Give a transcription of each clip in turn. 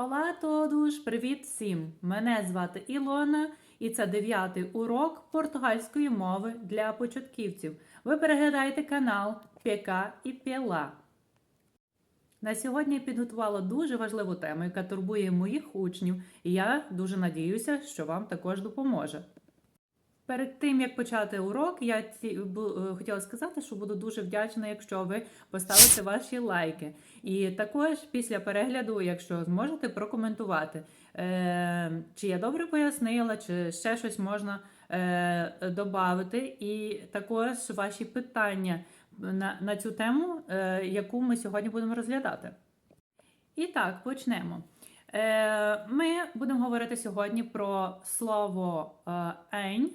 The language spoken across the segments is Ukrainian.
A todos! Привіт всім! Мене звати Ілона, і це дев'ятий урок португальської мови для початківців. Ви переглядаєте канал Пека і Пєла. На сьогодні я підготувала дуже важливу тему, яка турбує моїх учнів, і я дуже надіюся, що вам також допоможе. Перед тим як почати урок, я е, хотіла сказати, що буду дуже вдячна, якщо ви поставите ваші лайки. І також після перегляду, якщо зможете, прокоментувати, е, чи я добре пояснила, чи ще щось можна е, додати. І також ваші питання на, на цю тему, е, яку ми сьогодні будемо розглядати. І так, почнемо. Е, Ми будемо говорити сьогодні про слово е, «ень».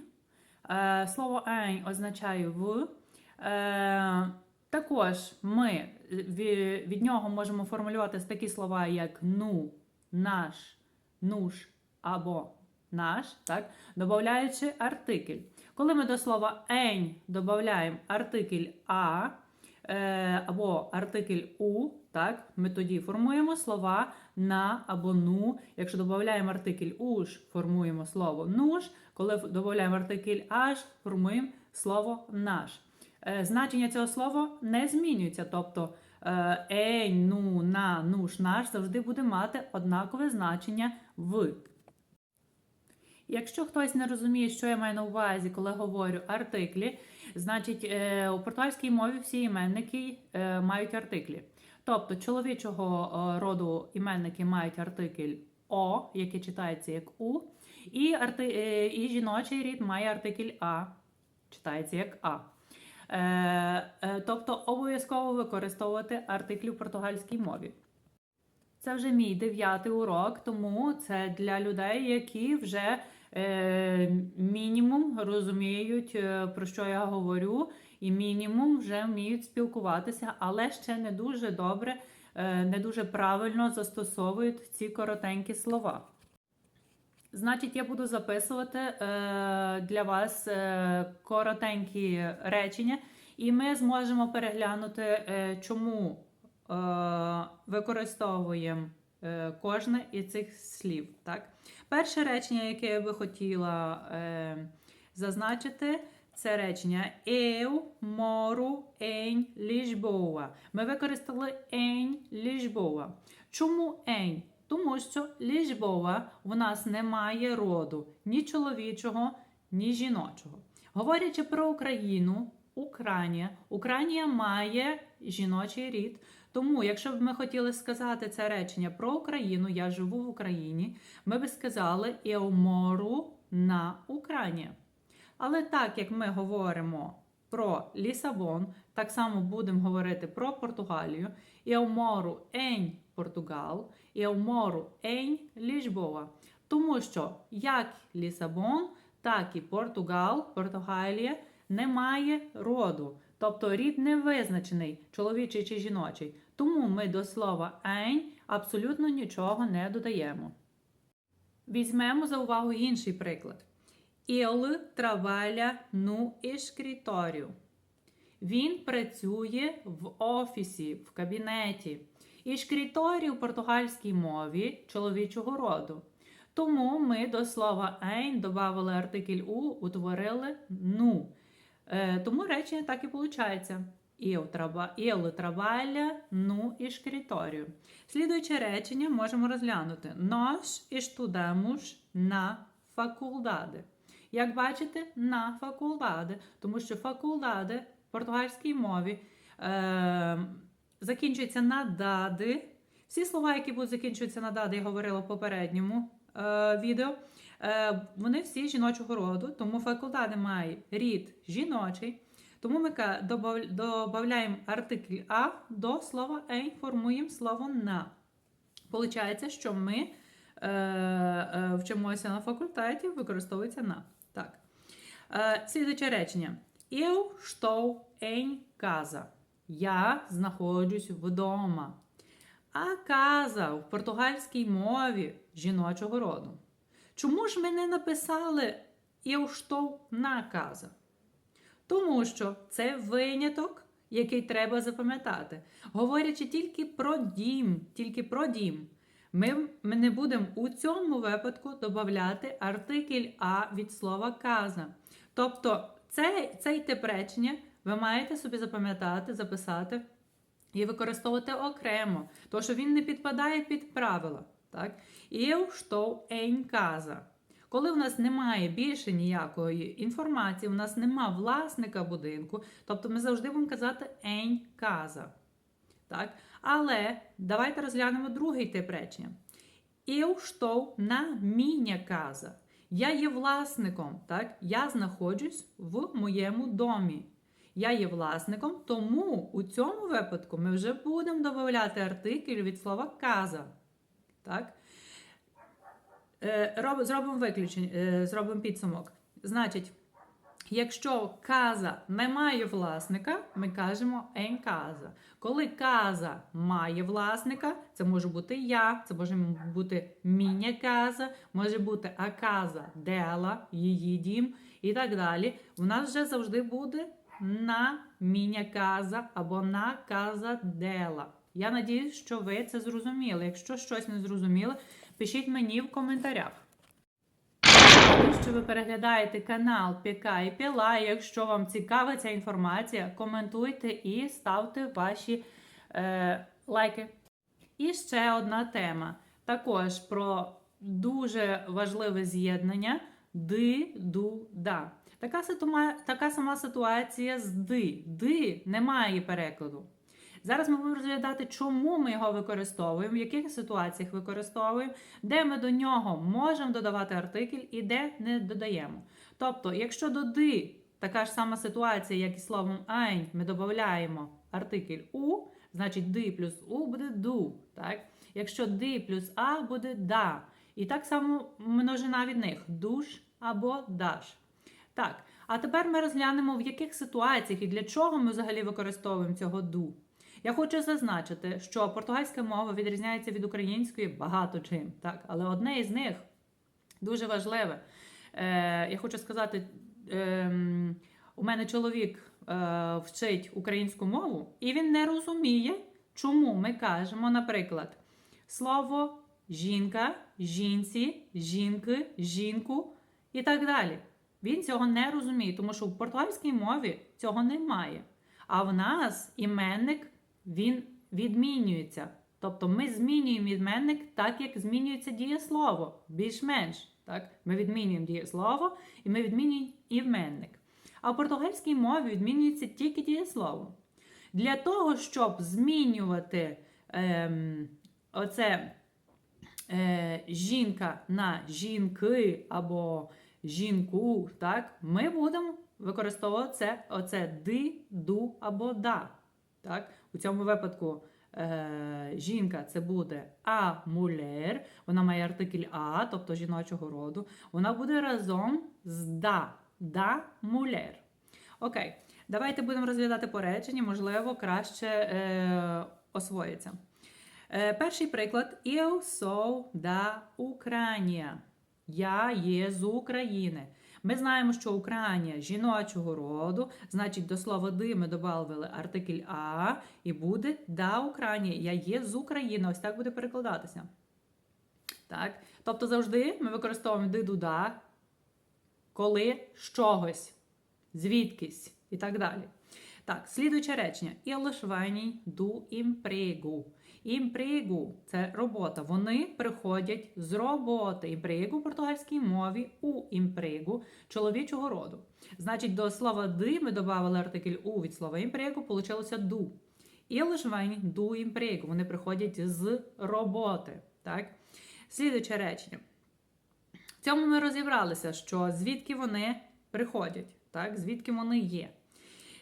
Е, Слово «ень» означає в. Е, Також ми від нього можемо формулювати такі слова, як ну, наш, нуш або наш, так, додаючи артикль. Коли ми до слова «ень» додаємо артикль а е, або артикль у, так, ми тоді формуємо слова на або ну. Якщо додаємо артикль уж, формуємо слово нуш. Коли додаємо артикль аж, формуємо слово наш. Е, Значення цього слова не змінюється. Тобто е, ень, ну, на, нуш, наш завжди буде мати однакове значення в. Якщо хтось не розуміє, що я маю на увазі, коли говорю артиклі, значить е, у португальській мові всі іменники мають артиклі. Тобто чоловічого роду іменники мають артикль О, який читається як У, і, арти, е, і жіночий рід має артикль А, читається як А. Е, е, тобто обов'язково використовувати артиклі в португальській мові. Це вже мій дев'ятий урок, тому це для людей, які вже е, мінімум розуміють, е, про що я говорю, і мінімум вже вміють спілкуватися, але ще не дуже добре, е, не дуже правильно застосовують ці коротенькі слова. Значить, я буду записувати е, для вас е, коротенькі речення, і ми зможемо переглянути, е, чому е, використовуємо е, кожне із цих слів. Так? Перше речення, яке я би хотіла е, зазначити, це речення Eu moro em Lisboa. Ми використали em Lisboa. Чому em? Тому що Ліжбова в нас немає роду ні чоловічого, ні жіночого. Говорячи про Україну, Україна, Україна має жіночий рід. Тому, якщо б ми хотіли сказати це речення про Україну, я живу в Україні, ми б сказали «Eu на Україні. Але так як ми говоримо про Лісабон, так само будемо говорити про Португалію. Moro em Portugal, eu moro em Lisboa. Тому що як Лісабон, так і Португал, Португалія не має роду. Тобто рід не визначений, чоловічий чи жіночий. Тому ми до слова «em» абсолютно нічого не додаємо. Візьмемо за увагу інший приклад. Ele trabalha no escritório. Він працює в офісі, в кабінеті. І шкріторі у португальській мові чоловічого роду. Тому ми до слова «ein» додали артикль у, утворили ну. Е, тому речення так і виходить. Traba- ele trabalha no escritório. Слідуюче речення можемо розглянути. Nós estudamos на faculdade. Як бачите, на факулдади, тому що факулдади в португальській мові е, закінчується на дади. Всі слова, які будуть закінчуватися на дади, я говорила в попередньому е, відео, е, вони всі жіночого роду, тому факулдади має рід жіночий. Тому ми додаємо артикль А до слова «ей», формуємо слово на. Получається, що ми е, е, вчимося на факультеті, використовується на. Так. Е, слідуче речення. Eu estou em casa. Я знаходжусь вдома. А casa в португальській мові жіночого роду. Чому ж ми не написали Eu estou casa? Тому що це виняток, який треба запам'ятати. Говорячи тільки про дім, тільки про дім, Ми, ми не будемо у цьому випадку додати артикль А від слова каза. Тобто цей, цей тип речення ви маєте собі запам'ятати, записати і використовувати окремо, тому що він не підпадає під правила. Так? Eu estou em casa. Коли в нас немає більше ніякої інформації, у нас нема власника будинку, тобто ми завжди будемо казати en casa. Так? Але давайте розглянемо другий тип речення. Eu estou на minha casa. Я є власником, так? Я знаходжусь в моєму домі. Я є власником, тому у цьому випадку ми вже будемо додавати артикль від слова каза. Так? Е, роб- зробимо виключення, е, зробимо підсумок. Значить, якщо каза не має власника, ми кажемо en casa. Коли каза має власника, це може бути я, це може бути міня каза, може бути а каза дела, її дім і так далі. У нас вже завжди буде на міня каза або на каза дела. Я надіюсь, що ви це зрозуміли. Якщо щось не зрозуміли, пишіть мені в коментарях. Дякую, що ви переглядаєте канал Піка і Піла. Якщо вам цікава ця інформація, коментуйте і ставте ваші е, лайки. І ще одна тема. Також про дуже важливе з'єднання ди, ду, да. Така, така сама ситуація з ди. Ди немає перекладу. Зараз ми будемо розглядати, чому ми його використовуємо, в яких ситуаціях використовуємо, де ми до нього можемо додавати артикль і де не додаємо. Тобто, якщо до ди така ж сама ситуація, як і словом ein, ми додаємо артикль у, значить ди плюс у буде ду. Якщо ди плюс а буде да. І так само множина від них душ або даш. Так, а тепер ми розглянемо, в яких ситуаціях і для чого ми взагалі використовуємо цього ду. Я хочу зазначити, що португальська мова відрізняється від української багато чим, так? але одне із них дуже важливе. Е, я хочу сказати, е, у мене чоловік е, вчить українську мову, і він не розуміє, чому ми кажемо, наприклад, слово жінка, жінці, жінки, жінку і так далі. Він цього не розуміє, тому що в португальській мові цього немає. А в нас іменник він відмінюється. Тобто ми змінюємо іменник так, як змінюється дієслово, більш-менш. Так? Ми відмінюємо дієслово і ми відмінюємо іменник. А в португальській мові відмінюється тільки дієслово. Для того, щоб змінювати ем, оце е, жінка на жінки або жінку, так, ми будемо використовувати це, оце ди, ду або да. Так? У цьому випадку е, жінка це буде а мулер, вона має артикль а, тобто жіночого роду. Вона буде разом з да. Да мулер. Окей, давайте будемо розглядати по реченні, можливо, краще е, освоїться. Е, перший приклад: Eu sou da Ucrânia. Я є з України. Ми знаємо, що Україна жіночого роду, значить, до слова ди ми додали артикль А, і буде да Україні. Я є з України. Ось так буде перекладатися. Так? Тобто завжди ми використовуємо ди да, коли з чогось, звідкись і так далі. Так, слідуюче речення. Do emprego. Імпрегу це робота. Вони приходять з роботи. Імпрегу в португальській мові у імпрегу чоловічого роду. Значить, до слова ди ми додали артикль у від слова імпрегу, получилося ду. Vêm do emprego. Вони приходять з роботи. Так? Слідуюче речення. В цьому ми розібралися, що звідки вони приходять, так? звідки вони є.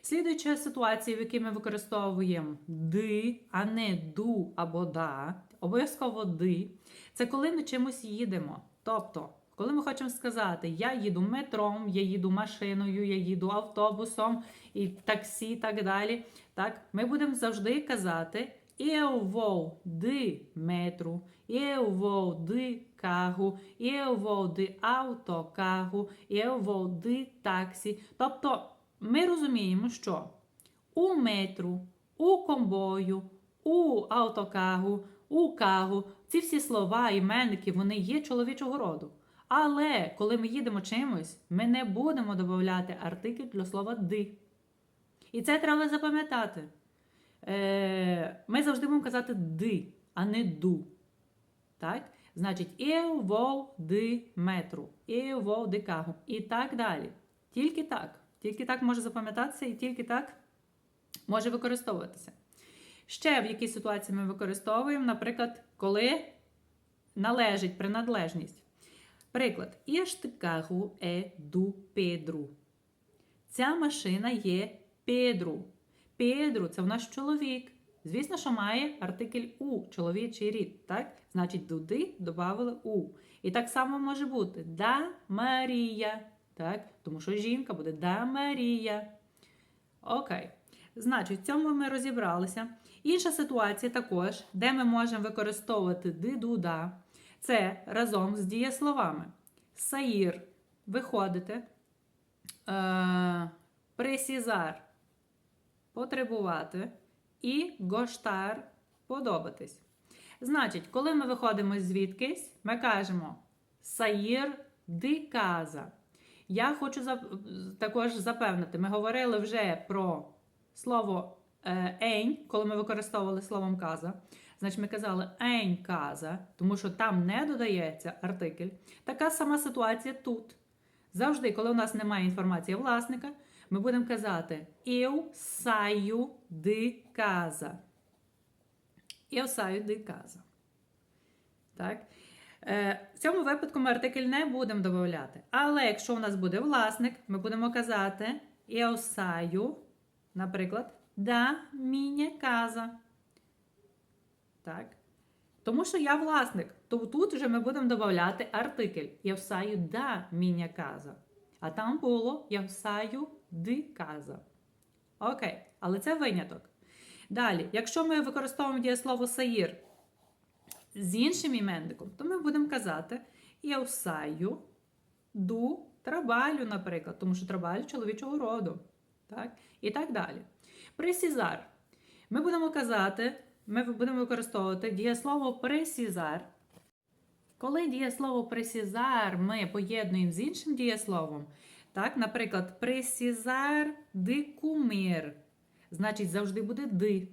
Слідуюча ситуація, в якій ми використовуємо ди, а не ду або да, обов'язково ди, це коли ми чимось їдемо. Тобто, коли ми хочемо сказати, я їду метром, я їду машиною, я їду автобусом і таксі, і так далі, так, ми будемо завжди казати Eu vou de metro, eu vou de carro, eu vou de autocarro, eu vou de táxi. Тобто ми розуміємо, що у метру, у комбою, у автокагу, у кагу. Ці всі слова, іменники, вони є чоловічого роду. Але коли ми їдемо чимось, ми не будемо додати артикль для слова ди. І це треба запам'ятати. Е, Ми завжди будемо казати ди, а не ду. Так? Значить, vou de метру, vou de carro і так далі. Тільки так. Тільки так може запам'ятатися і тільки так може використовуватися. Ще в якій ситуації ми використовуємо, наприклад, коли належить принадлежність. Приклад, este carro é do. Ця машина є Педру. Педру це в нас чоловік. Звісно, що має артикль у чоловічий рід. Так? Значить, туди додали у. І так само може бути да Марія. Так? Тому що жінка буде да Марія. Окей. Значить, в цьому ми розібралися. Інша ситуація також, де ми можемо використовувати ди-ду-да, це разом з дієсловами. Саїр виходити, е, пресізар потребувати і гоштар подобатись. Значить, коли ми виходимо звідкись, ми кажемо Саїр ди каза. Я хочу також запевнити, ми говорили вже про слово е, ень, коли ми використовували словом каза. Значить, ми казали ень каза, тому що там не додається артикль. Така сама ситуація тут. Завжди, коли у нас немає інформації власника, ми будемо казати Eu saio de casa. Eu saio de casa. Так? Е, в цьому випадку ми артикль не будемо додавати. Але якщо у нас буде власник, ми будемо казати saio, наприклад, da minha casa. Так? Тому що я власник, то тут вже ми будемо додавати артикль. Я всаю да міня каза. А там було я всаю ди каза. Окей, але це виняток. Далі, якщо ми використовуємо дієслово саїр з іншим іменником, то ми будемо казати я всаю ду трабалю, наприклад, тому що трабаль чоловічого роду. Так? І так далі. Пресізар. Ми будемо казати, ми будемо використовувати дієслово пресізар. Коли дієслово пресізар ми поєднуємо з іншим дієсловом, так, наприклад, пресізар ди кумир, значить завжди буде ди.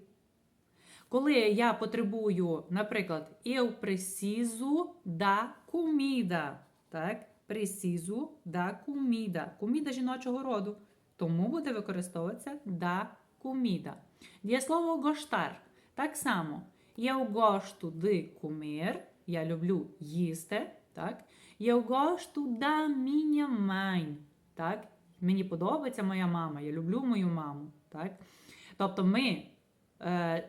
Коли я потребую, наприклад, eu preciso da comida, так, preciso da comida. Коміда жіночого роду. Тому буде використовуватися da comida. Дієслово гоштар. Так само. Eu gosto de comer. Я люблю їсти. Так? Eu gosto da minha mãe. Так? Мені подобається моя мама. Я люблю мою маму. Так? Тобто ми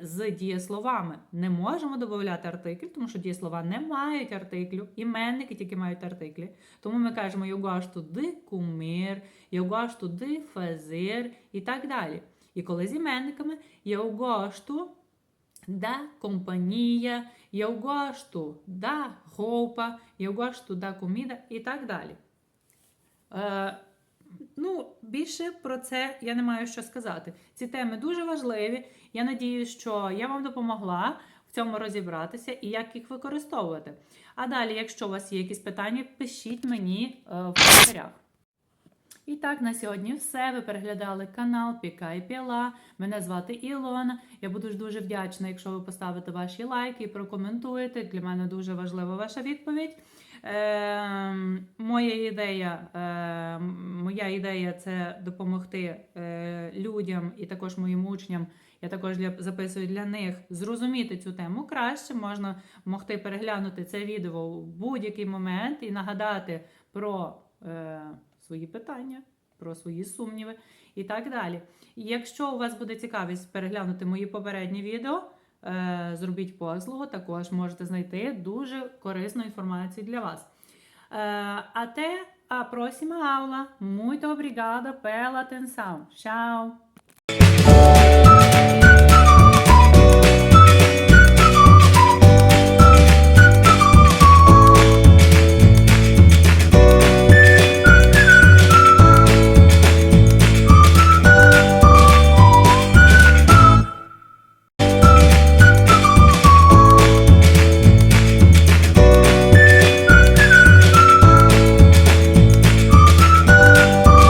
з дієсловами не можемо додати артикль, тому що дієслова не мають артиклю, іменники тільки мають артиклі. Тому ми кажемо eu gosto de fazer і так далі. І коли з іменниками companhia, eu gosto da roupa, eu gosto da comida і так далі. Ну, більше про це я не маю що сказати. Ці теми дуже важливі. Я надію, що я вам допомогла в цьому розібратися і як їх використовувати. А далі, якщо у вас є якісь питання, пишіть мені е, в коментарях. І так, на сьогодні все. Ви переглядали канал Піка і Піла. Мене звати Ілона. Я буду дуже вдячна, якщо ви поставите ваші лайки і прокоментуєте. Для мене дуже важлива ваша відповідь. Е, моя ідея, е, моя ідея це допомогти е, людям і також моїм учням. Я також для, записую для них зрозуміти цю тему краще. Можна могти переглянути це відео в будь-який момент і нагадати про е, свої питання, про свої сумніви і так далі. Якщо у вас буде цікавість переглянути мої попередні відео, зробіть послугу, також можете знайти дуже корисну інформацію для вас. Até a próxima aula. Muito obrigada pela atenção. Tchau!